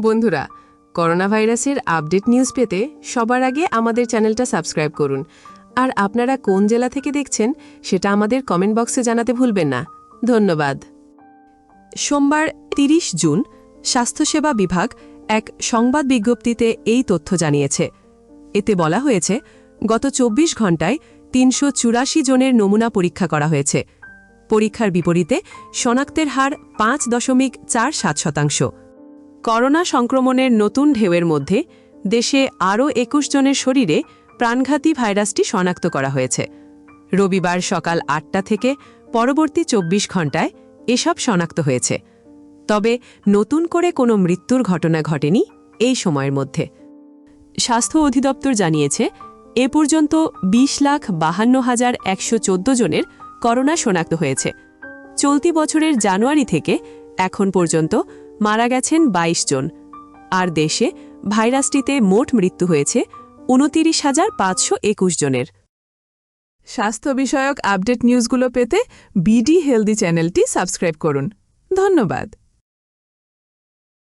বন্ধুরা করোনা ভাইরাসের update news পেতে সবার আগে আমাদের চ্যানেলটা সাবস্ক্রাইব করুন। আর আপনারা কোন জেলা থেকে দেখছেন, সেটা আমাদের কমেন্ট বক্সে জানাতে ভুলবেন না। ধন্যবাদ। সোমবার ৩০ জুন, স্বাস্থ্যসেবা বিভাগ এক সংবাদ বিজ্ঞপ্তিতে এই তথ্য জানিয়েছে। এতে বলা হয়েছে, গত ২৪ ঘণ্টায় তিনশো চুরাশি জনের নমুনা পরীক্ষা করা হয়েছে। পরীক্ষার বিপরীতে শনাক্তের হার পাঁচ দশমিক চার সাত শতাংশ। করোনা সংক্রমণের নতুন ঢেউয়ের মধ্যে দেশে আরও একুশ জনের শরীরে প্রাণঘাতী ভাইরাসটি শনাক্ত করা হয়েছে। রবিবার সকাল আটটা থেকে পরবর্তী চব্বিশ ঘণ্টায় এসব শনাক্ত হয়েছে। তবে নতুন করে কোনো মৃত্যুর ঘটনা ঘটেনি এই সময়ের মধ্যে। স্বাস্থ্য অধিদপ্তর জানিয়েছে, এ পর্যন্ত ২০ লাখ বাহান্ন হাজার একশো জনের করোনা শনাক্ত হয়েছে। চলতি বছরের জানুয়ারি থেকে এখন পর্যন্ত মারা গেছেন ২২ জন। আর দেশে ভাইরাসটিতে মোট মৃত্যু হয়েছে উনতিরিশ হাজার পাঁচশো একুশ জনের। স্বাস্থ্য বিষয়ক আপডেট নিউজগুলো পেতে বিডি হেলদি চ্যানেলটি সাবস্ক্রাইব করুন। ধন্যবাদ।